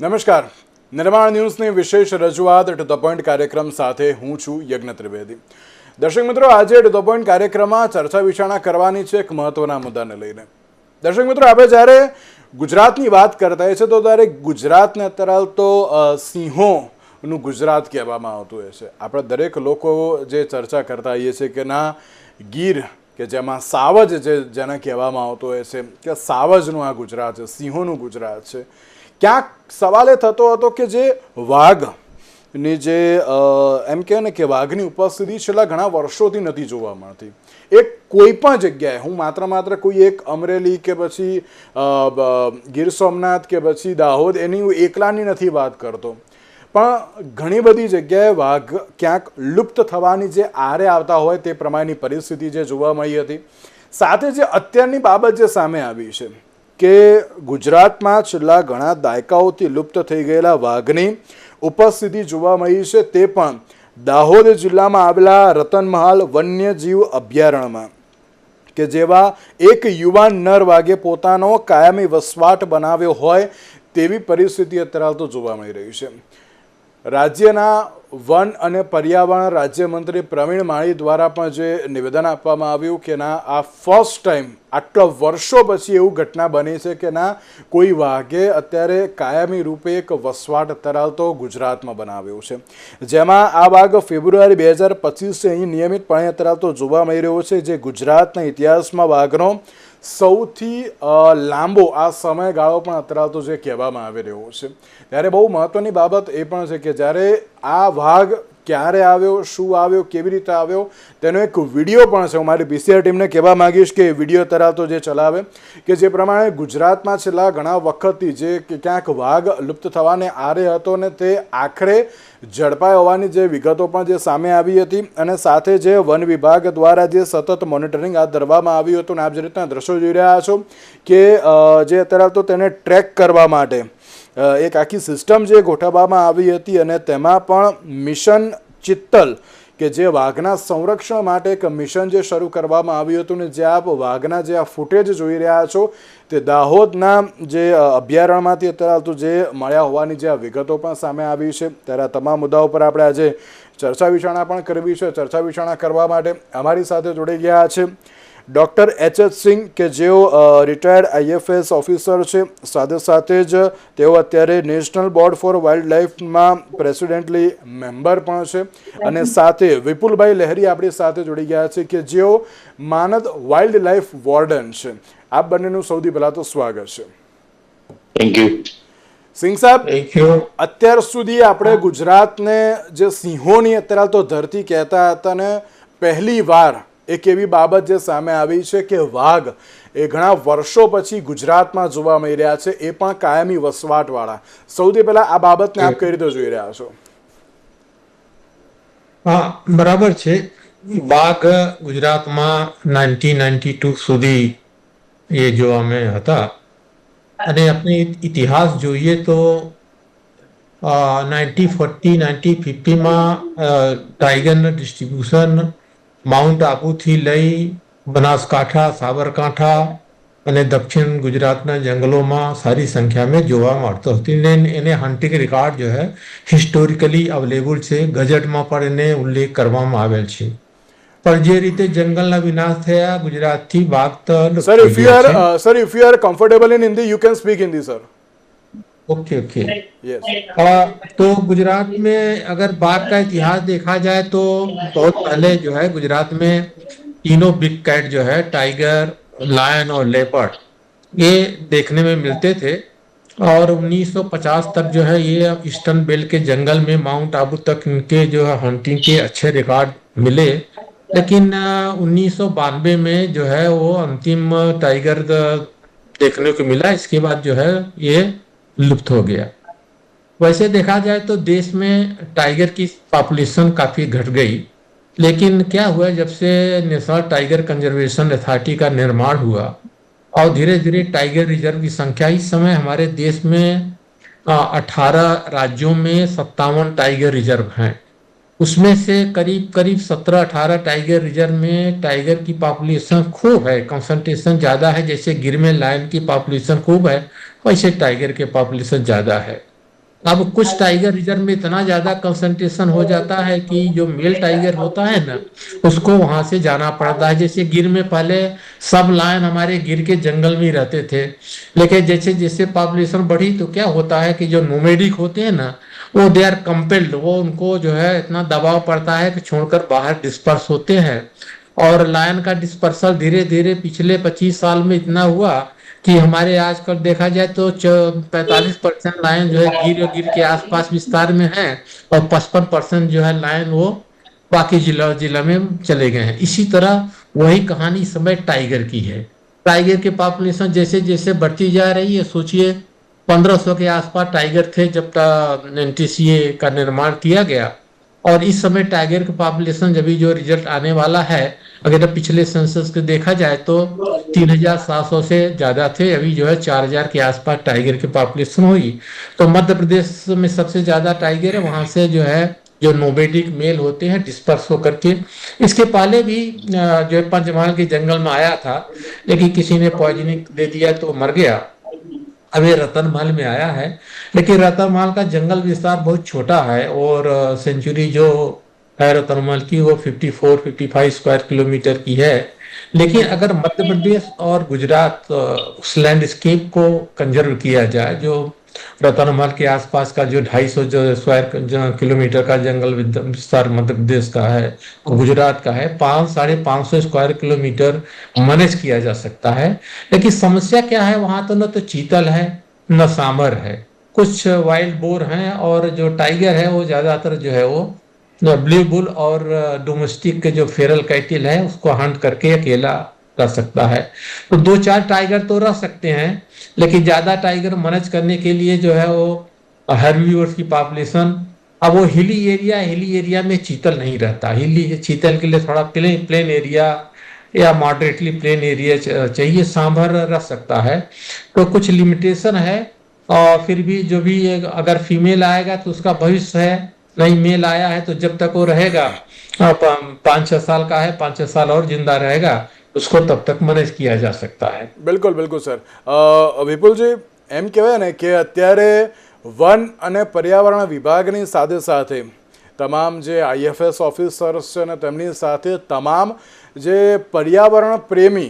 નમસ્કાર. નિર્માણ ન્યૂઝની વિશેષ રજૂઆત ટુ ધ પોઈન્ટ કાર્યક્રમ સાથે હું છું યજ્ઞ ત્રિવેદી. દર્શક મિત્રો, આજે ટુ ધ પોઈન્ટ કાર્યક્રમમાં ચર્ચા વિચારણા કરવાની છે એક મહત્વના મુદ્દાને લઈને. દર્શક મિત્રો, આપણે જ્યારે ગુજરાતની વાત કરતા હોય છે તો ત્યારે ગુજરાતને અત્યારે તો સિંહોનું ગુજરાત કહેવામાં આવતું હોય છે. આપણે દરેક લોકો જે ચર્ચા કરતા હોઈએ છીએ કે ના, ગીર કે જેમાં સાવજ જે, જેને કહેવામાં આવતો હોય છે, કે સાવજનું આ ગુજરાત છે, સિંહોનું ગુજરાત છે ક્યાંક સવાલ થતો હતો કે જે વાઘની જે એમ કહે ને કે વાઘની ઉપસ્થિતિ છેલ્લા ઘણા વર્ષોથી નથી જોવા મળતી. એક કોઈ પણ જગ્યાએ, હું માત્ર માત્ર કોઈ એક અમરેલી કે પછી ગીર સોમનાથ કે પછી દાહોદ, એની હું એકલાની નથી વાત કરતો. પણ ઘણી બધી જગ્યાએ વાઘ ક્યાંક લુપ્ત થવાની જે આરે આવતા હોય તે પ્રમાણેની પરિસ્થિતિ જે જોવા મળી હતી. સાથે જે અત્યારની બાબત જે સામે આવી છે. કે ગુજરાતમાં છેલ્લા ઘણા દાયકાઓથી લુપ્ત થઈ ગયેલા વાઘની ઉપસ્થિતિ જોવા મળી છે, તે પણ દાહોદ જિલ્લામાં આવેલા રતનમહાલ વન્યજીવ અભયારણ્યમાં, કે જેવા એક યુવાન નર વાઘે પોતાનો કાયમી વસવાટ બનાવ્યો હોય તેવી પરિસ્થિતિ અત્યારે તો જોવા મળી રહી છે. રાજ્યના વન અને પર્યાવરણ રાજ્યમંત્રી પ્રવીણ માળી દ્વારા પણ જે નિવેદન આપવામાં આવ્યું કે ના, આ ફર્સ્ટ ટાઈમ આટલા વર્ષો પછી એવું ઘટના બની છે કે ના, કોઈ વાઘે અત્યારે કાયમી રૂપે એક વસવાટ ધરાવતો ગુજરાતમાં બનાવ્યો છે. જેમાં આ વાઘ ફેબ્રુઆરી બે હજાર પચીસથી અહીં નિયમિતપણે ધરાવતો જોવા મળી રહ્યો છે, જે ગુજરાતના ઇતિહાસમાં વાઘનો સૌથી લાંબો આ સમયગાળો પણ અત્યારે તો જે કહેવામાં આવી રહ્યો છે. ત્યારે બહુ મહત્વની બાબત એ પણ છે કે જ્યારે આ વાઘ ક્યારે આવ્યો, શું આવ્યો, કેવી રીતે આવ્યો, તેનો એક વીડિયો પણ છે. હું મારી બીસીઆર ટીમને કહેવા માંગીશ કે વીડિયો તરાવતો જે ચલાવે, કે જે પ્રમાણે ગુજરાતમાં છેલ્લા ઘણા વખતથી જે ક્યાંક વાઘ લુપ્ત થવાને આરે હતો ને તે આખરે ઝડપાઈ હોવાની જે વિગતો પણ જે સામે આવી હતી અને સાથે જે વન વિભાગ દ્વારા જે સતત મોનિટરિંગ હાથ ધરવામાં આવ્યું હતું. અને આપ જે રીતના દ્રશ્યો જોઈ રહ્યા છો કે જે અત્યારે તો તેને ટ્રેક કરવા માટે એક આખી સિસ્ટમ જે ગોઠવવામાં આવી હતી અને તેમાં પણ મિશન ચિત્તલ, કે જે વાઘના સંરક્ષણ માટે એક મિશન જે શરૂ કરવામાં આવ્યું હતું ને જે આપ વાઘના જે આ ફૂટેજ જોઈ રહ્યા છો, તે દાહોદના જે અભયારણ્યમાંથી અત્યારે તો જે મળ્યા હોવાની જે આ વિગતો પણ સામે આવી છે. ત્યારે આ તમામ મુદ્દાઓ પર આપણે આજે ચર્ચા વિચારણા પણ કરવી છે. ચર્ચા વિચારણા કરવા માટે અમારી સાથે જોડાઈ ગયા છે. ડૉક્ટર એચ એચ સિંહ કે જેઓ રિટાયર્ડ આઈએફએસ ઓફિસર છે સાથે સાથે જ તેઓ અત્યારે નેશનલ બોર્ડ ફોર વાઇલ્ડ લાઈફમાં પ્રેસિડેન્ટલી મેમ્બર પણ છે. અને સાથે વિપુલભાઈ લહેરી આપણી સાથે જોડી ગયા છે કે જેઓ માનદ વાઇલ્ડ લાઈફ વોર્ડન છે. આ બંનેનું સૌથી પહેલાં તો સ્વાગત છે. થેન્ક યુ સિંહ સાહેબ અત્યાર સુધી આપણે ગુજરાતને જે સિંહોની અત્યારે તો ધરતી કહેતા હતા ને પહેલી વાર એક એવી બાબત જે સામે આવી છે કે વાઘ એ ઘણા વર્ષો પછી ગુજરાતમાં જોવા મળી રહ્યા છે એ પણ કાયમી વસવાટવાળા. સૌથી પહેલા આ બાબતને આપ કઈ રીતે જોઈ રહ્યા છો? હા બરાબર છે. વાઘ ગુજરાતમાં નાઇન્ટીન નાઇન્ટી ટુ સુધી એ જોવા અમે હતા. અને આપણે ઇતિહાસ જોઈએ તો નાઇન્ટી ફોર્ટી નાઇન્ટી ફિફ્ટીમાં ટાઈગરનું ડિસ્ટ્રીબ્યુશન માઉન્ટ આબુથી લઈ બનાસકાંઠા સાબરકાંઠા અને દક્ષિણ ગુજરાતના જંગલોમાં સારી સંખ્યામાં જોવા મળતો હતી. ને એને હન્ટિંગ રેકોર્ડ જો હે હિસ્ટોરિકલી અવેલેબલ છે. ગજેટમાં પણ એને ઉલ્લેખ કરવામાં આવેલ છે. પણ જે રીતે જંગલના વિનાશ થયા ગુજરાતથી વાઘ sir if you are sir if you are comfortable in Hindi you can speak Hindi sir okay okay. तो गुजरात में अगर बाघ का इतिहास देखा जाए तो बहुत पहले जो है गुजरात में तीनों बिग कैट जो है टाइगर लायन और लेपर्ड ये देखने में मिलते थे। और 1950 तक जो है ये ईस्टर्न बेल्ट के जंगल में माउंट आबू तक इनके जो है हंटिंग के अच्छे रिकॉर्ड मिले। लेकिन उन्नीस सौ बानवे में जो है वो अंतिम टाइगर देखने को मिला। इसके बाद जो है ये लुप्त हो गया। वैसे देखा जाए तो देश में टाइगर की पॉपुलेशन काफ़ी घट गई, लेकिन क्या हुआ जब से नेशनल टाइगर कंजर्वेशन अथॉरिटी का निर्माण हुआ और धीरे धीरे टाइगर रिज़र्व की संख्या, इस समय हमारे देश में अठारह राज्यों में सत्तावन टाइगर रिज़र्व हैं। उसमें से करीब करीब सत्रह, अठारह टाइगर रिज़र्व में टाइगर की पॉपुलेशन खूब है। कंसंट्रेशन ज़्यादा है, जैसे गिर में लायन की पॉपुलेशन खूब है, वैसे टाइगर के पॉपुलेशन ज़्यादा है। अब कुछ टाइगर रिज़र्व में इतना ज़्यादा कंसंट्रेशन हो जाता है कि जो मेल टाइगर होता है ना, उसको वहाँ से जाना पड़ता है। जैसे गिर में पहले सब लायन हमारे गिर के जंगल में रहते थे। लेकिन जैसे जैसे पॉपुलेशन बढ़ी तो क्या होता है कि जो नोमेडिक होते हैं ना वो दे आर कंपेल्ड वो उनको जो है इतना दबाव पड़ता है कि छोड़कर बाहर डिस्पर्स होते हैं। और लायन का डिस्पर्सल धीरे धीरे पिछले 25 साल में इतना हुआ कि हमारे आजकल देखा जाए तो पैंतालीस परसेंट लायन जो है गिर गिर के आसपास विस्तार में है और पचपन परसेंट जो है लायन वो बाकी जिला जिला में चले गए हैं। इसी तरह वही कहानी इस समय टाइगर की है। टाइगर की पॉपुलेशन जैसे जैसे बढ़ती जा रही है, सोचिए 1500 के आसपास टाइगर थे जब एन टी का निर्माण किया गया। और इस समय टाइगर की पॉपुलेशन जब जो रिज़ल्ट आने वाला है, अगर पिछले सेंसस को देखा जाए तो 3700 से ज़्यादा थे। अभी जो है 4000 के आसपास टाइगर की पॉपुलेशन हुई। तो मध्य प्रदेश में सबसे ज़्यादा टाइगर है। वहाँ से जो है, जो नोबेटिक मेल होते हैं डिस्पर्स होकर के। इसके पहले भी जो है पंचमहल के जंगल में आया था, लेकिन किसी ने पॉइजनिंग दे दिया तो मर गया। अब ये रतन महल में आया है, लेकिन रतन महल का जंगल विस्तार बहुत छोटा है और सेंचुरी जो है रतन महल की वो 54 55 स्क्वायर किलोमीटर की है। लेकिन अगर मध्य प्रदेश और गुजरात उस लैंडस्केप को कंजर्व किया जाए, जो रतन महल के आसपास का जो 250 जो स्क्वायर किलोमीटर का जंगल विस्तार मध्य प्रदेश का है गुजरात का है, पाँच साढ़े पाँच सौ स्क्वायर किलोमीटर मैनेज किया जा सकता है। लेकिन समस्या क्या है? वहाँ तो न तो चीतल है, न सांबर है। कुछ वाइल्ड बोर हैं और जो टाइगर है, वो ज़्यादातर जो है वो ब्लू बुल और डोमेस्टिक के जो फेरल कैटिल है, उसको हंट करके अकेला रह सकता है। तो दो चार टाइगर तो रह सकते हैं, लेकिन ज़्यादा टाइगर मैनेज करने के लिए जो है वो हर्बीवर्स की पॉपुलेशन अब वो हिली एरिया हिली एरिया में चीतल नहीं रहता। हिली चीतल के लिए थोड़ा प्लेन प्लेन एरिया या मॉडरेटली प्लेन एरिया चाहिए, सांभर रह सकता है। तो कुछ लिमिटेशन है, और फिर भी जो भी अगर फीमेल आएगा तो उसका भविष्य है। नहीं मेल आया है तो जब तक वो रहेगा पाँच छह साल का है, पाँच छह साल और ज़िंदा रहेगा। उसको तब तक मैनेज किया जा सकता है બિલકુલ બિલકુલ સર અ, વિપુલજી એમ કહેવાય ને કે અત્યારે વન અને પર્યાવરણ વિભાગની સાથે સાથે તમામ જે આઈએફએસ ઓફિસર્સ છે ને તેમની સાથે તમામ જે પર્યાવરણ પ્રેમી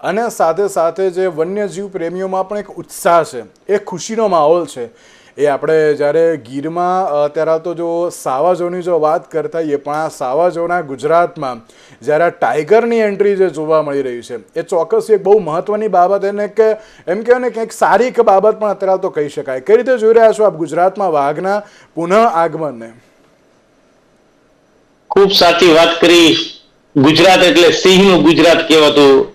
અને સાથે સાથે જે વન્યજીવ પ્રેમીઓમાં પણ એક ઉત્સાહ છે એક ખુશીનો માહોલ છે એ આપણે જ્યારે ગીરમાં અત્યારે તો જો સાવાજોની જો વાત કરતા હોઈએ પણ આ સાવાજોના ગુજરાતમાં જ્યારે આ ટાઈગરની એન્ટ્રી જે જોવા મળી રહી છે, એ ચોક્કસ એક બહુ મહત્વની બાબત એને કે, એમ કહેવાય ને કંઈક સારી એક બાબત પણ અત્યારે તો કહી શકાય. કઈ રીતે જોઈ રહ્યા છો આપ ગુજરાતમાં વાઘના પુનઃ આગમનને? ખૂબ સાચી વાત કરી. ગુજરાત એટલે સિંહનું ગુજરાત કહેવાતું.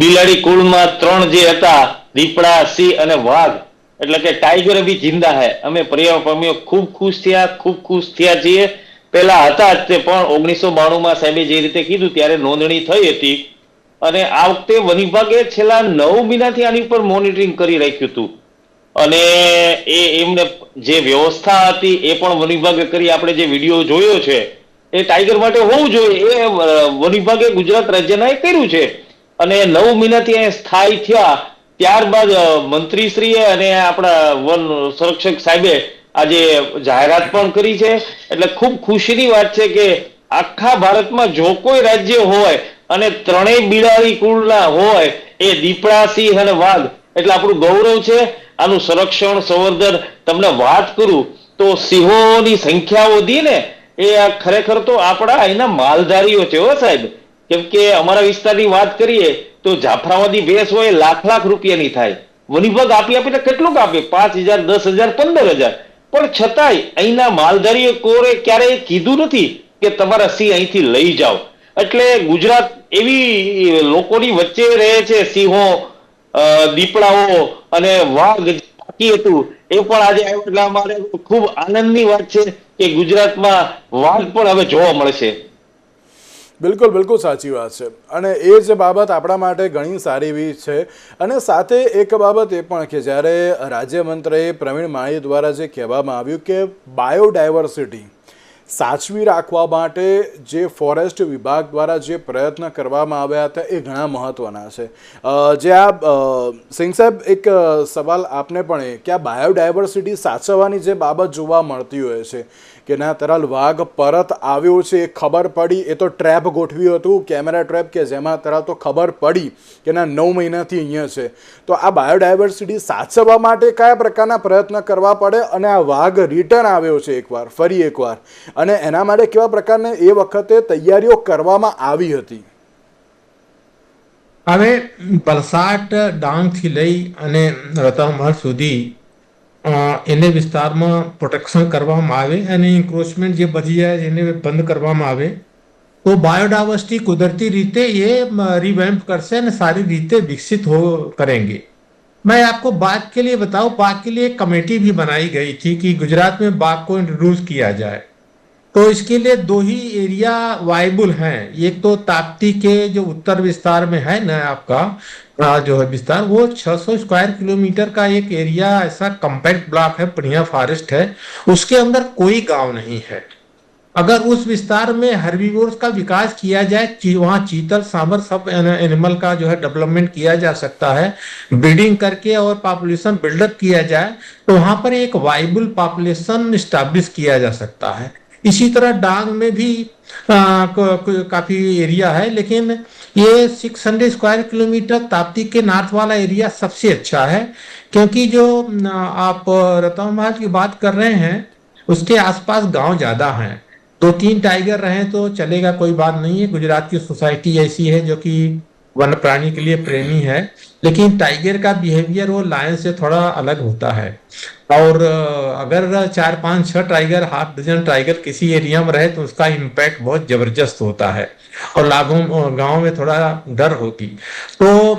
બિલાડી કુળમાં ત્રણ જે હતા, દીપડા, સિંહ અને વાઘ. એટલે કે ટાઈગર અભી જિંદા હે. અમે પર્યાવરણ પ્રેમીઓ ખૂબ ખુશ થયા, ખૂબ ખુશ થયા છીએ. પેલા હતા જ તે, પણ ઓગણીસો બાણું સાહેબે જે રીતે કીધું ત્યારે નોંધણી થઈ હતી. અને આ વખતે વન વિભાગે છેલ્લા નવ મહિનાથી આની ઉપર મોનિટરિંગ કરી રાખ્યું હતું. અને એ એમને જે વ્યવસ્થા હતી એ પણ વન વિભાગે કરી. આપણે જે વીડિયો જોયો છે, એ ટાઈગર માટે હોવું જોઈએ. એ વન વિભાગે ગુજરાત રાજ્યના એ કર્યું છે. અને નવ મહિનાથી અહીંયા સ્થાયી થયા. ત્યારબાદ મંત્રીશ્રીએ અને આપણા વન સંરક્ષક સાહેબે આજે જાહેરાત પણ કરી છે. એટલે ખૂબ ખુશીની વાત છે કે આખા ભારતમાં જો કોઈ રાજ્ય હોય અને ત્રણેય બિલાડી કુળના હોય, એ દીપડા સિંહ અને વાઘ. એટલે આપણું ગૌરવ છે, આનું સંરક્ષણ, સંવર્ધન. તમને વાત કરું તો સિંહોની સંખ્યા વધી ને, એ ખરેખર તો આપણા અહીંના માલધારીઓ છે હો સાહેબ. કેમ કે અમારા વિસ્તારની વાત કરીએ તો જાફરાવાદી ભેંસ હોય, લાખ લાખ રૂપિયાની થાય. વનવિભાગ આપી આપીને કેટલું આપે પાંચ હજાર, દસ હજાર, પંદર હજાર. પણ છતાંય અહીંના માલધારીઓ કોરે ક્યારેય કીધું નથી કે તમારા સિંહ અહીંથી લઈ જાઓ. એટલે ગુજરાત એવી લોકોની વચ્ચે રહે છે, સિંહો દીપડાઓ અને વાઘ હતું, એ પણ આજે આવ્યું એટલે અમારે ખૂબ આનંદની વાત છે કે ગુજરાતમાં વાઘ પણ હવે જોવા મળશે. બિલકુલ બિલકુલ સાચી વાત છે. અને એ જ બાબત આપણા માટે ઘણી સારી એવી છે. અને સાથે એક બાબત એ પણ કે જ્યારે રાજ્યમંત્રી પ્રવીણ માળી દ્વારા જે કહેવામાં આવ્યું કે બાયોડાયવર્સિટી સાચવી રાખવા માટે જે ફોરેસ્ટ વિભાગ દ્વારા જે પ્રયત્ન કરવામાં આવ્યા હતા એ ઘણા મહત્ત્વના છે. જે આ સિંહ સાહેબ, એક સવાલ આપને પણ એ કે આ બાયોડાયવર્સિટી સાચવવાની જે બાબત જોવા મળતી હોય છે કે ના, તરાલ વાઘ પરત આવ્યો છે, એ ખબર પડી. એ તો ટ્રેપ ગોઠવ્યું હતું, કેમેરા ટ્રેપ કે જેમાં તરલ તો ખબર પડી કે ના, નવ મહિનાથી અહીંયા છે. તો આ બાયોડાયવર્સિટી સાચવવા માટે કયા પ્રકારના પ્રયત્ન કરવા પડે અને આ વાઘ રિટર્ન આવ્યો છે એકવાર, ફરી એકવાર? અને એના માટે કેવા પ્રકારની એ વખતે તૈયારીઓ કરવામાં આવી હતી? હવે વલસાડ ડાંગથી લઈ અને રતમહર સુધી એને વિસ્તારમાં પ્રોટેક્શન કરવામાં આવે અને ઇન્ક્રોચમેન્ટ જે બધી જાય એને બંધ કરવામાં આવે તો બાયોડાયવર્સિટી કુદરતી રીતે ये रिवैम्प करसे અને સારી રીતે विकसित हो करेंगे मैं आपको बाघ के लिए बताऊं बाघ के लिए एक कमेटी भी बनाई गई थी कि गुजरात में बाघ को इंट्रोड्यूस किया जाए तो इसके लिए दो ही एरिया वाइबल हैं। एक तो ताप्ती के जो उत्तर विस्तार में है ना आपका जो है विस्तार वो 600 स्क्वायर किलोमीटर का एक एरिया ऐसा कम्पैक्ट ब्लॉक है बढ़िया फॉरेस्ट है। उसके अंदर कोई गाँव नहीं है। अगर उस विस्तार में हर्बीवोर्स का विकास किया जाए ची, वहाँ चीतल सांबर सब एनिमल का जो है डेवलपमेंट किया जा सकता है ब्रीडिंग करके और पॉपुलेशन बिल्डअप किया जाए तो वहाँ पर एक वाइबल पॉपुलेशन स्टैब्लिश किया जा सकता है। इसी तरह डांग में भी आ, काफ़ी एरिया है लेकिन ये 600 स्क्वायर किलोमीटर ताप्ती के नॉर्थ वाला एरिया सबसे अच्छा है क्योंकि जो आप रतन रतनमहल की बात कर रहे हैं उसके आसपास गाँव ज़्यादा हैं। दो तीन टाइगर रहे तो चलेगा कोई बात नहीं है गुजरात की सोसाइटी ऐसी है जो कि वन प्राणी के लिए प्रेमी है, लेकिन टाइगर का बिहेवियर वो लायन से थोड़ा अलग होता है। और अगर चार पाँच छह टाइगर हाफ़ डजन टाइगर किसी एरिया में रहे तो उसका इम्पैक्ट बहुत ज़बरदस्त होता है। और लाखों गाँव में थोड़ा डर होगी तो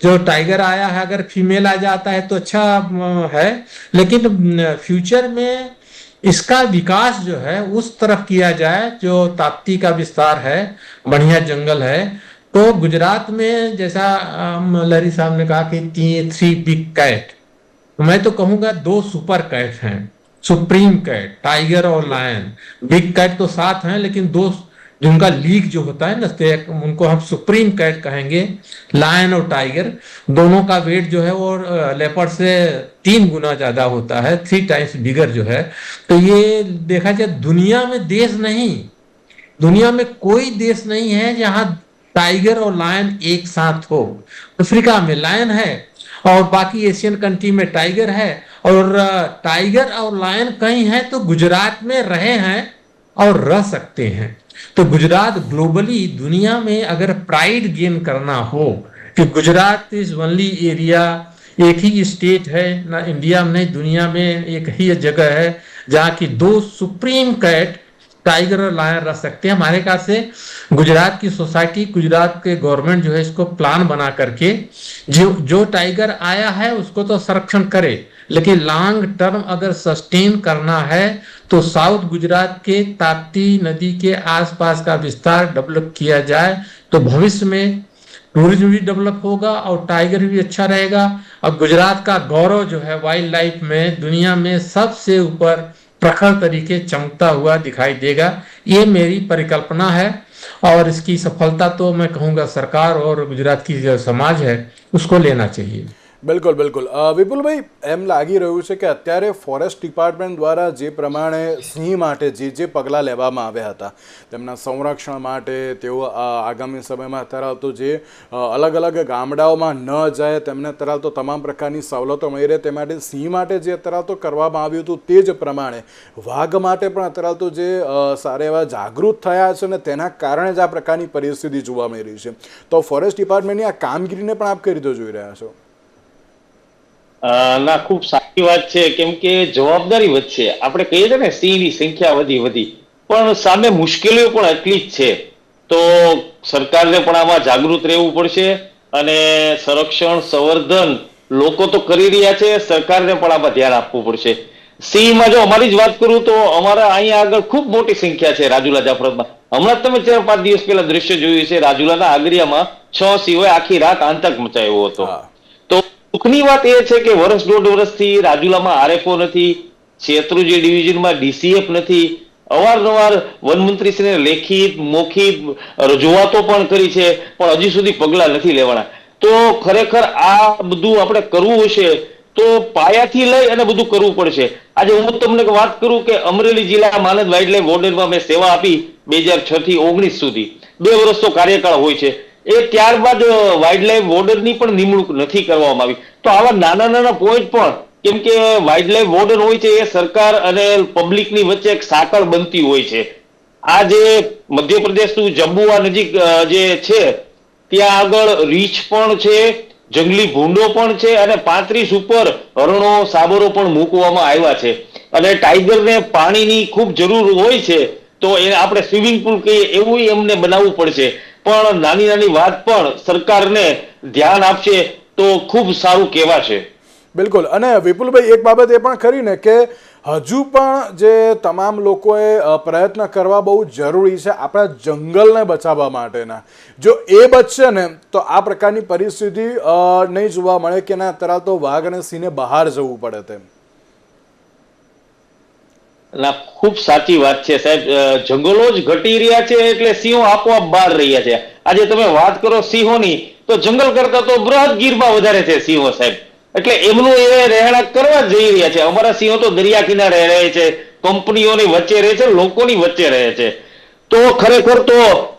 जो टाइगर आया है, अगर फीमेल आ जाता है तो अच्छा है। लेकिन फ्यूचर में इसका विकास जो है, उस तरफ़ किया जाए, जो ताप्ती का विस्तार है, बढ़िया जंगल है तो गुजरात में जैसा लहरी साहब ने कहा कि ती, थ्री बिग कैट। मैं तो कहूँगा दो सुपर कैट हैं सुप्रीम कैट टाइगर और लायन। बिग कैट तो सात हैं लेकिन दो जिनका लीग जो होता है ना तो उनको हम सुप्रीम कैट कहेंगे लायन और टाइगर। दोनों का वेट जो है वो लेपर से तीन गुना ज़्यादा होता है थ्री टाइम्स बिगर जो है। तो ये देखा जाए दुनिया में देश नहीं। दुनिया में कोई देश नहीं है जहाँ टाइगर और लायन एक साथ हो। अफ्रीका में लायन है और बाकी एशियन कंट्री में टाइगर है और टाइगर और लायन कहीं है तो गुजरात में रहे हैं और रह सकते हैं। तो गुजरात ग्लोबली दुनिया में अगर प्राइड गेन करना हो कि गुजरात इज़ वनली एरिया एक ही स्टेट है, ना इंडिया में, दुनिया में एक ही जगह है, जहाँ की दो सुप्रीम कैट टाइगर और लायन रह सकते हैं। हमारे ख्याल से गुजरात की सोसाइटी गुजरात के गवर्नमेंट जो है इसको प्लान बना करके जो जो टाइगर आया है, उसको तो संरक्षण करे। लेकिन लॉन्ग टर्म अगर सस्टेन करना है तो साउथ गुजरात के ताप्ती नदी के आसपास का विस्तार डेवलप किया जाए तो भविष्य में टूरिज़्म भी डेवलप होगा और टाइगर भी अच्छा रहेगा। और गुजरात का गौरव जो है वाइल्ड लाइफ में, दुनिया में सबसे ऊपर प्रखर तरीके चमकता हुआ दिखाई देगा। ये मेरी परिकल्पना है और इसकी सफलता तो मैं कहूँगा सरकार और गुजरात की जो समाज है, उसको लेना चाहिए। બિલકુલ બિલકુલ. વિપુલભાઈ, એમ લાગી રહ્યું છે કે અત્યારે ફોરેસ્ટ ડિપાર્ટમેન્ટ દ્વારા જે પ્રમાણે સિંહ માટે જે જે પગલાં લેવામાં આવ્યા હતા, તેમના સંરક્ષણ માટે, તેઓ આગામી સમયમાં ધરાવતો જે અલગ અલગ ગામડાઓમાં ન જાય, તેમને ધરાવતો તમામ પ્રકારની સવલતો મળી રહે, તે માટે સિંહ માટે જે ધરાવતો કરવામાં આવ્યું હતું, તે જ પ્રમાણે વાઘ માટે પણ ધરાવતો જે સારા એવા જાગૃત થયા છે અને તેના કારણે જ આ પ્રકારની પરિસ્થિતિ જોવા મળી રહી છે. તો ફોરેસ્ટ ડિપાર્ટમેન્ટની આ કામગીરીને પણ આપ કઈ રીતે જોઈ રહ્યા છો? ના, ખૂબ સારી વાત છે. કેમ કે જવાબદારી વધશે. આપણે કહીએ છીએ ને સિંહની સંખ્યા વધી વધી. પણ સામે મુશ્કેલીઓ પણ એટલી જ છે. તો સરકારને પણ આમાં જાગૃત રહેવું પડશે અને સંરક્ષણ, સંવર્ધન લોકો તો કરી રહ્યા છે. સરકારને પણ આમાં ધ્યાન આપવું પડશે. સિંહમાં જો અમારી જ વાત કરું તો અમારા અહીંયા આગળ ખૂબ મોટી સંખ્યા છે રાજુલા જાફરતમાં હમણાં તમે ચાર, પાંચ દિવસ પહેલા દ્રશ્ય જોયું છે રાજુલાના આગરિયામાં છ સિંહોએ આખી રાત આતંક મચાવ્યો હતો. દુઃખની વાત એ છે કે વર્ષ દોઢ વર્ષથી રાજુલામાં આરએફઓ નથી, શેત્રુજી ડિવિઝનમાં ડીસીએફ નથી, અવારનવાર વનમંત્રીશ્રીને લેખિત, મોખિત રજૂઆતો પણ કરી છે, પણ હજી સુધી પગલાં નથી લેવાના. તો ખરેખર આ બધું આપણે કરવું હશે તો પાયાથી લઈ અને બધું કરવું પડશે. આજે હું તમને વાત કરું કે અમરેલી જિલ્લા માનદ વાઇલ્ડલાઇફ વોર્ડનમાં મેં સેવા આપી બે હજાર છ થી ઓગણીસ સુધી. બે વર્ષનો કાર્યકાળ હોય છે. એ ત્યારબાદ વાઇલ્ડ લાઈફ વોર્ડનની પણ નિમણૂક નથી કરવામાં આવી. તો આવા નાના નાના પોઈન્ટ પણ, કેમ કે વાઇલ્ડ લાઈફ વોર્ડન હોય છે, એ સરકાર અને પબ્લિકની વચ્ચે એક સાંકળ બનતી હોય છે. આ જે મધ્યપ્રદેશનું જંબુઆ નજીક જે છે, ત્યાં આગળ રીંછ પણ છે, જંગલી ભૂંડો પણ છે અને પાંત્રીસ ઉપર હરણો, સાબરો પણ મૂકવામાં આવ્યા છે. અને ટાઈગરને પાણીની ખૂબ જરૂર હોય છે, તો એને આપણે સ્વિમિંગ પુલ કહીએ, એવું એમને બનાવવું પડશે. પણ નાની નાની વાત પણ સરકારને ધ્યાન આપશે તો ખૂબ સારું કહેવાશે. બિલકુલ. અને વિપુલભાઈ, એક બાબત એ પણ ખરી ને કે હજુ પણ જે તમામ લોકોએ પ્રયત્ન કરવા બહુ જરૂરી છે આપણા જંગલને બચાવવા માટેના. જો એ બચશે ને, તો આ પ્રકારની પરિસ્થિતિ નહીં જોવા મળે કે ના તરા તો વાઘ અને સિંહને બહાર જવું પડે તેમ. ના ખૂબ સાચી વાત છે સાહેબ. જંગલો જ ઘટી રહ્યા છે એટલે સિંહો આપોઆપ બહાર રહ્યા છે. આજે તમે વાત કરો સિંહોની, તો જંગલ કરતા તો બૃહદ ગીરમાં વધારે છે સિંહો સાહેબ. એટલે એમનું એ રહેણાંક કરવા જઈ રહ્યા છે. અમારા સિંહો તો દરિયા કિનારે રહે છે, કંપનીઓની વચ્ચે રહે છે, લોકોની વચ્ચે રહે છે. તો ખરેખર તો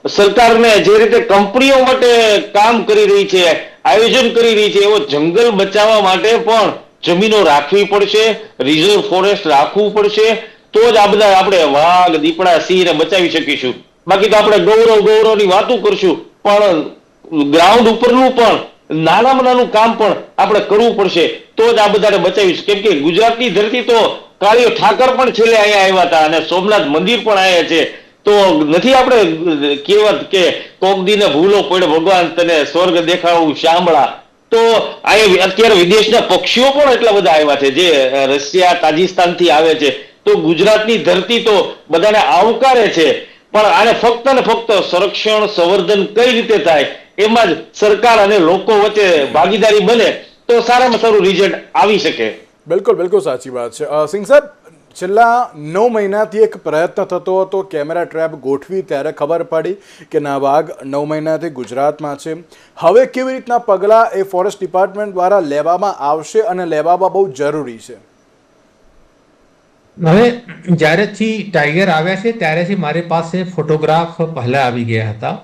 સરકારને જે રીતે કંપનીઓ માટે કામ કરી રહી છે, આયોજન કરી રહી છે, એવો જંગલ બચાવવા માટે પણ જમીનો રાખવી પડશે, રિઝર્વ ફોરેસ્ટ રાખવું પડશે તો જ આ બધા આપણે વાઘ, દીપડા સિંહને બચાવી શકીશું. બાકી તો આપણે ગૌરવ, ગૌરવની વાતો કરશું. પણ ગ્રાઉન્ડ ઉપરનું પણ, નાનામાં નાનું કામ પણ આપણે કરવું પડશે. તો જ આ બધાને બચાવીશું. કેમ કે ગુજરાતની ધરતી તો કાળીઓ ઠાકર પણ છેલ્લે અહીંયા આવ્યા હતા અને સોમનાથ મંદિર પણ આવ્યા છે. તો નથી આપણે કહેવત કે કોક દીને ભૂલો પડે ભગવાન તને સ્વર્ગ દેખાવું શામળા. તો અહીંયા અત્યારે વિદેશના પક્ષીઓ પણ એટલા બધા આવ્યા છે જે રશિયા તાજિસ્તાનથી આવે છે. તો ગુજરાતની ધરતી તો બધાને આવકારે છે, પણ આને ફક્ત ને ફક્ત સંરક્ષણ, સંવર્ધન કઈ રીતે થાય, એમાં જ સરકાર અને લોકો વચ્ચે ભાગીદારી બને, તો સારામાં સારું રિઝલ્ટ આવી શકે. બિલકુલ બિલકુલ સાચી વાત છે. સિંહ સાહેબ, છેલ્લા નવ મહિનાથી એક પ્રયત્ન થતો હતો, કેમેરા ટ્રેપ ગોઠવી ત્યારે ખબર પડી કે ના વાઘ નવ મહિનાથી ગુજરાતમાં છે. હવે કેવી રીતના પગલાં એ ફોરેસ્ટ ડિપાર્ટમેન્ટ દ્વારા લેવામાં આવશે અને લેવામાં બહુ જરૂરી છે? હવે જ્યારેથી ટાઈગર આવ્યા છે, ત્યારેથી મારી પાસે ફોટોગ્રાફ પહેલા આવી ગયા હતા.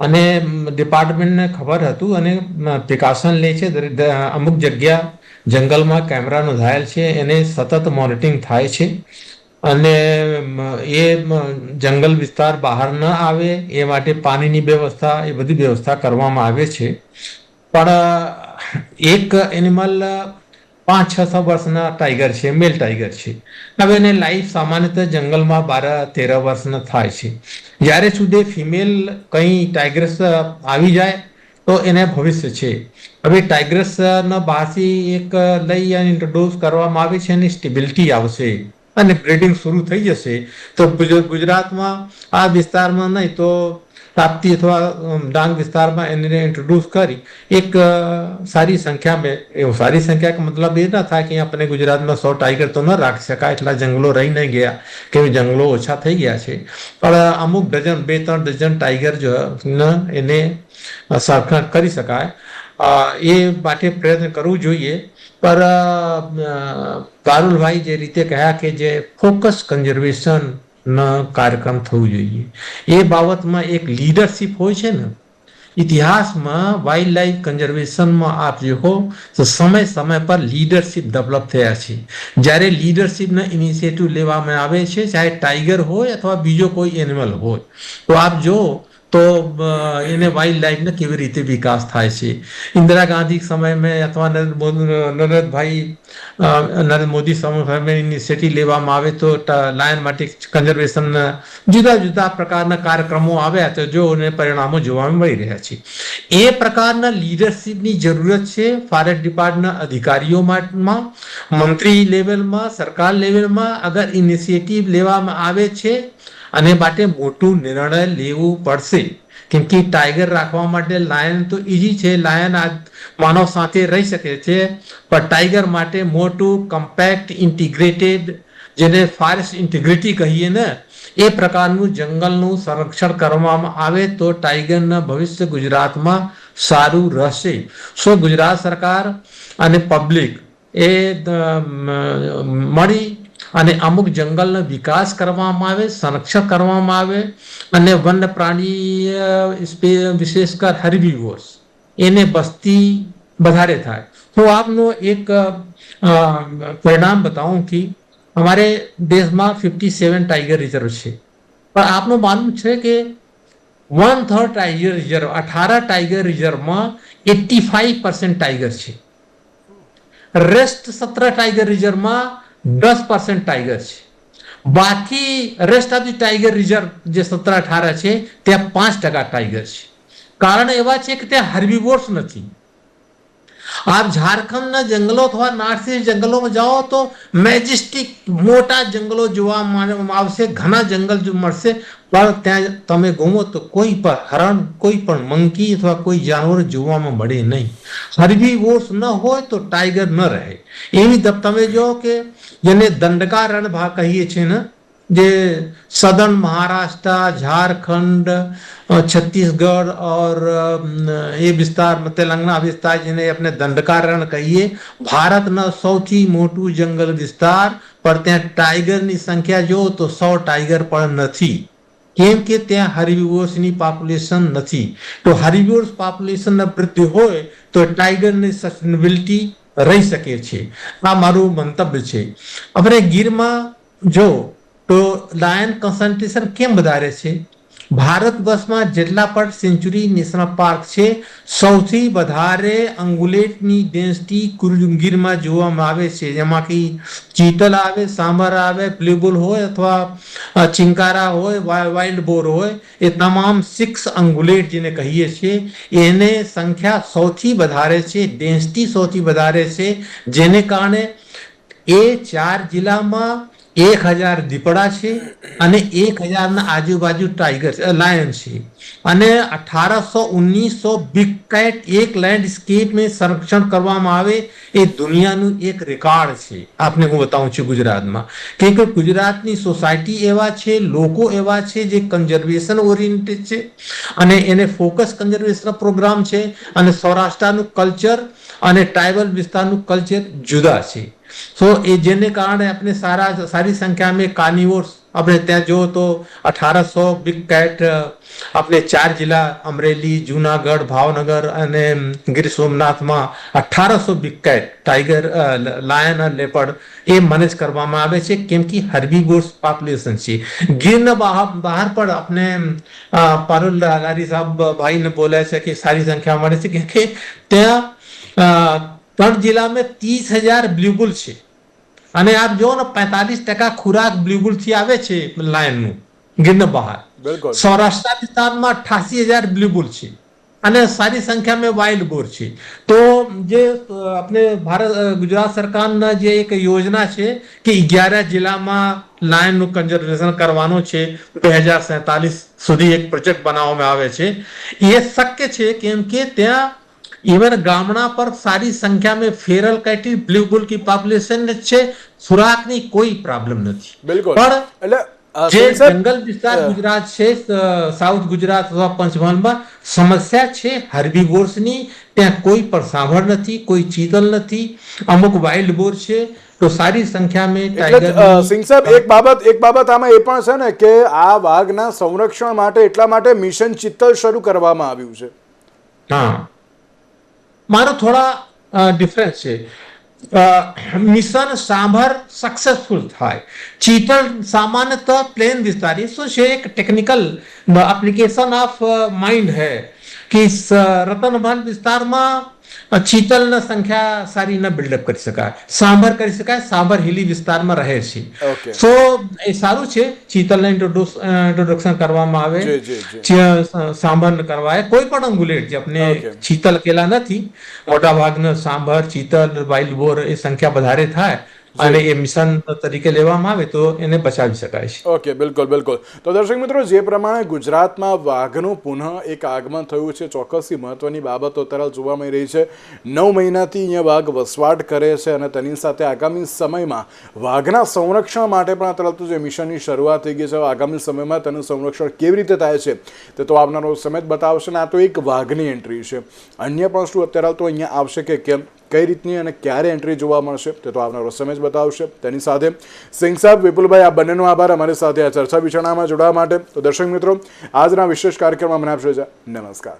અને ડિપાર્ટમેન્ટને ખબર હતું અને પ્રિકોશન લે છે. અમુક જગ્યા જંગલમાં કેમેરા નોંધાયેલ છે, એને સતત મોનિટરિંગ થાય છે. અને એ જંગલ વિસ્તાર બહાર ન આવે, એ માટે પાણીની વ્યવસ્થા, એ બધી વ્યવસ્થા કરવામાં આવે છે. પણ એક એનિમલ પાંચ છ છ વર્ષના ટાઈગર છે મેલ ટાઈગર છે. હવે એને લાઈફ સામાન્યતઃ જંગલમાં બાર તેર વર્ષના થાય છે. જ્યારે સુધી ફિમેલ કંઈ ટાઈગર્સ આવી જાય, તો એને ભવિષ્ય છે. હવે ટાઈગ્રસ બહારથી એક લઈ અને ઇન્ટ્રોડ્યુસ કરવામાં આવે છે એની સ્ટેબિલિટી આવશે અને બ્રીડિંગ શરૂ થઈ જશે. તો ગુજ- ગુજરાતમાં આ વિસ્તારમાં નહીં તો તાપ્તી અથવા ડાંગ વિસ્તારમાં એને ઇન્ટ્રોડ્યુસ કરી. એક સારી સંખ્યામાં એવું સારી સંખ્યા કે મતલબ એ ના થાય કે આપણે ગુજરાતમાં સો ટાઈગર તો ન રાખી શકાય, એટલા જંગલો રહી નહીં ગયા, કે જંગલો ઓછા થઈ ગયા છે. પણ અમુક ડઝન, બે, ત્રણ ડઝન ટાઈગર જો એને સરખા કરી શકાય. એ માટે પ્રયત્ન કરવું જોઈએ. પર પારુલભાઈ જે રીતે કહ્યા કે જે ફોકસ કન્ઝર્વેશન કાર્યક્રમ થવું જોઈએ. એ બાબતમાં એક લીડરશિપ હોય છે ને, ઇતિહાસમાં વાઇલ્ડ લાઈફ કન્ઝર્વેશનમાં આપ જો તો સમય સમય પર લીડરશિપ ડેવલપ થયા છે. જ્યારે લીડરશિપના ઇનિશિયેટિવ લેવામાં આવે છે, ચાહે ટાઈગર હોય અથવા બીજો કોઈ એનિમલ હોય. તો આપ જો તો એને વાઇલ્ડ લાઈફને કેવી રીતે વિકાસ થાય છે? ઇન્દિરા ગાંધી સમયમાં અથવા નરેન્દ્રભાઈ નરેન્દ્ર મોદી સમયમાં ઇનિશિયેટિવ લેવામાં આવે તો લાયન માટે કન્ઝર્વેશન જુદા જુદા પ્રકારના કાર્યક્રમો આવ્યા તો જો એને પરિણામો જોવા મળી રહ્યા છે. એ પ્રકારના લીડરશીપની જરૂરત છે ફોરેસ્ટ ડિપાર્ટમેન્ટના અધિકારીઓ મંત્રી લેવલમાં સરકાર લેવલમાં અગર ઇનિશિયેટિવ લેવામાં આવે છે અને માટે મોટું નિર્ણય લેવું પડશે. કેમ કે ટાઈગર રાખવા માટે લાયન તો ઈઝી છે, લાયન આ માનવ સાથે રહી શકે છે, પણ ટાઈગર માટે મોટું કમ્પેક્ટ ઇન્ટિગ્રેટેડ જેને ફોરેસ્ટ ઇન્ટિગ્રિટી કહીએ ને, એ પ્રકારનું જંગલનું સંરક્ષણ કરવામાં આવે તો ટાઈગરના ભવિષ્ય ગુજરાતમાં સારું રહેશે. સો ગુજરાત સરકાર અને પબ્લિક એ મળી અને અમુક જંગલનો વિકાસ કરવામાં આવે, સંરક્ષણ કરવામાં આવે અને વન્ય પ્રાણી વિશેષકર હરિબિવોર્સ, એને વસ્તી વધારે થાય. તો આપનો એક પરિણામ બતાવું કે અમારે દેશમાં ફિફ્ટી સેવન ટાઈગર રિઝર્વ છે. પણ આપનું માનવું છે કે વન થર્ડ ટાઈગર રિઝર્વ અઠાર ટાઈગર રિઝર્વમાં એટી ફાઈવ પર્સન્ટ ટાઈગર છે. રેસ્ટ સત્તર ટાઈગર રિઝર્વમાં દસ પર્સન્ટ ટાઈગર છે. બાકી rest of the tiger reserve જે સત્તર અઠાર છે, ત્યાં પાંચ ટકા ટાઈગર છે. કારણ એવા છે કે ત્યાં હર્બીવોર્સ નથી. આપ ઝારખંડના જંગલો અથવા નોર્થ જંગલોમાં જાઓ તો મેજેસ્ટિક મોટા જંગલો જોવા આવશે, ઘણા જંગલ જો મળશે, પણ ત્યાં તમે ગુમો તો કોઈ પણ હરણ, કોઈ પણ મંકી અથવા કોઈ જાનવર જોવામાં મળે નહીં. હરવી વોર્સ ન હોય તો ટાઈગર ન રહે. એવી તમે જો કે જેને દંડકા ભા, કહીએ છીએ ને જે સદન મહારાષ્ટ્ર, ઝારખંડ છત્તીસગઢ ઓર એ વિસ્તાર, તેલંગણા વિસ્તાર જેને આપણે દંડકારણ કહીએ, ભારતના સૌથી મોટું જંગલ વિસ્તાર, પણ ત્યાં ટાઈગરની સંખ્યા જો તો સો ટાઈગર પણ નથી. કેમ કે ત્યાં હરિવ્યુઅર્સની પોપ્યુલેશન નથી. તો હરિવ્યુઅર્સ પોપ્યુલેશનના વૃદ્ધિ હોય તો ટાઈગરની સસ્ટેનેબિલિટી રહી શકે છે. આ મારું મંતવ્ય છે. આપણે ગીરમાં જો તો લાયન કન્સન્ટ્રેશન કેમ વધારે છે? ભારત વર્ષમાં જેટલા પણ સેન્ચુરી નેશનલ પાર્ક છે, સૌથી વધારે અંગુલેટની ડેન્સિટી ગીરમાં જોવામાં આવે છે. જેમાંથી ચીતલ આવે સાંભર આવે બ્લુબુલ હોય અથવા ચિંકારા હોય વાઇલ્ડ બોર હોય, એ તમામ સિક્સ અંગુલેટ જેને કહીએ છીએ, એને સંખ્યા સૌથી વધારે છે ડેન્સિટી સૌથી વધારે છે, જેને કારણે એ ચાર જિલ્લામાં એક હજાર દીપડા છે અને એક હજારના આજુબાજુ ટાઈગર છે લાયન છે. અને અઠારસો ઓગણીસો બિગ કેટ એક લેન્ડસ્કેપને સંરક્ષણ કરવામાં આવે એ દુનિયાનું એક રેકોર્ડ છે. આપને હું બતાવું છું ગુજરાતમાં કેમ કે ગુજરાતની સોસાયટી એવા છે, લોકો એવા છે જે કન્ઝર્વેશન ઓરિએન્ટેડ છે અને એને ફોકસ કન્ઝર્વેશન પ્રોગ્રામ છે અને સૌરાષ્ટ્રનું કલ્ચર અને ટ્રાઇબલ વિસ્તારનું કલ્ચર જુદા છે. સો એ જેને કારણે આપણે સારા સારી સંખ્યામાં કાર્નિવોર્સ આપણે ત્યાં જો તો અઠારસો બિગ કેટ આપણે ચાર જિલ્લા, અમરેલી, જુનાગઢ, ભાવનગર અને ગીર સોમનાથમાં અઠારસો બિગ કેટ ટાઈગર લાયન અને લેપર્ડ એ મેનેજ કરવામાં આવે છે, કેમ કે હર્બીવોર્સ પોપ્યુલેશન છે. ગીરના બહાર બહાર પણ આપણે પારુલ લારી સાહેબ ભાઈને બોલે છે કે સારી સંખ્યા મળે છે કે ત્યાં ત્રણ જિલ્લામાં ત્રીસ હજાર બ્લ્યુબુલ છે. અને આપ જો ને પેતાલીસ ટકા ખોરાક બ્લ્યુબુલથી આવે છે લાયનનું ગીરના બહાર. સૌરાષ્ટ્ર વિસ્તારમાં અઠાસી હજાર બ્લ્યુબુલ છે. અને સારી સંખ્યામાં વાઇલ્ડ બોર છે. તો જે આપણે ભારત ગુજરાત સરકારના જે એક યોજના છે કે અગિયાર જિલ્લામાં લાયનનું કન્ઝર્વેશન કરવાનું છે બે હજાર સેતાલીસ સુધી એક પ્રોજેક્ટ બનાવવામાં આવે છે. એ શક્ય છે કેમ કે ત્યાં ઇવન ગામડા પર સારી સંખ્યામાં ફેરલ કેટી બ્લુ બુલ કી પોપ્યુલેશન છે સુરતની કોઈ પ્રોબ્લેમ નથી. પણ એટલે જે જંગલ વિસ્તાર ગુજરાત છે સાઉથ ગુજરાત અથવા પંચમહાલમાં સમસ્યા છે હર્બીવોર્સની ત્યાં કોઈ પણ સાંભળ નથી કોઈ ચીતલ નથી અમુક વાઇલ્ડ બોર છે તો સારી સંખ્યામાં ટાઈગર સિંહ સાહેબ એક બાબત એક બાબત આમાં એ પણ છે ને કે આ વાઘના સંરક્ષણ માટે એટલા માટે મિશન ચિત્તલ શરૂ કરવામાં આવ્યું છે. હા. મારો થોડા ડિફરન્સ છે મિશન સાંભર સક્સેસફુલ થાય ચીતલ સામાન્યતઃ પ્લેન વિસ્તાર એ શું છે એક ટેકનિકલ એપ્લિકેશન ઓફ માઇન્ડ હે કે રતનભાન વિસ્તારમાં ચીતલની સંખ્યા સારી ના બિલ્ડઅપ કરી શકાય. સાંભર કરી શકાય સાંભર હિલી વિસ્તારમાં રહે છે. સો એ સારું છે ચીતલને ઇન્ટ્રોડક્શન કરવામાં આવે. સાંભર કરવાય. કોઈ પણ અંગુલેટ જે આપણે. ચીતલ કેલા નથી મોટા ભાગના સાંભર ચીતલ વાઇલ્ડ બોર એ સંખ્યા વધારે થાય અને એ મિશન તરીકે લેવામાં આવે તો એને બચાવી શકાય છે. ઓકે બિલકુલ બિલકુલ. તો દર્શક મિત્રો જે પ્રમાણે ગુજરાતમાં વાઘનું પુનઃ એક આગમન થયું છે ચોક્કસથી મહત્વની બાબતો તરફ જોવા મળી રહી છે. નવ મહિનાથી અહીંયા વાઘ વસવાટ કરે છે અને તેની સાથે આગામી સમયમાં વાઘના સંરક્ષણ માટે પણ તરત જે મિશનની શરૂઆત થઈ ગઈ છે આગામી સમયમાં તેનું સંરક્ષણ કેવી રીતે થાય છે તે તો આવનારો સમય જ બતાવશે. ને આ તો એક વાઘની એન્ટ્રી છે. અન્ય પણ શું અત્યારે તો અહીંયા આવશે કે કેમ? કઈ રીતની અને ક્યારે એન્ટ્રી જોવા મળશે તે તો આવનારો સમય જ બતાવશે. તેની સાથે સિંહ સાહેબ, વિપુલભાઈ, આ બંનેનો આભાર. અમારી સાથે આ ચર્ચા વિચારણામાં જોડાવા માટે તો દર્શક મિત્રો, આજના વિશેષ કાર્યક્રમમાં મને આપશે નમસ્કાર.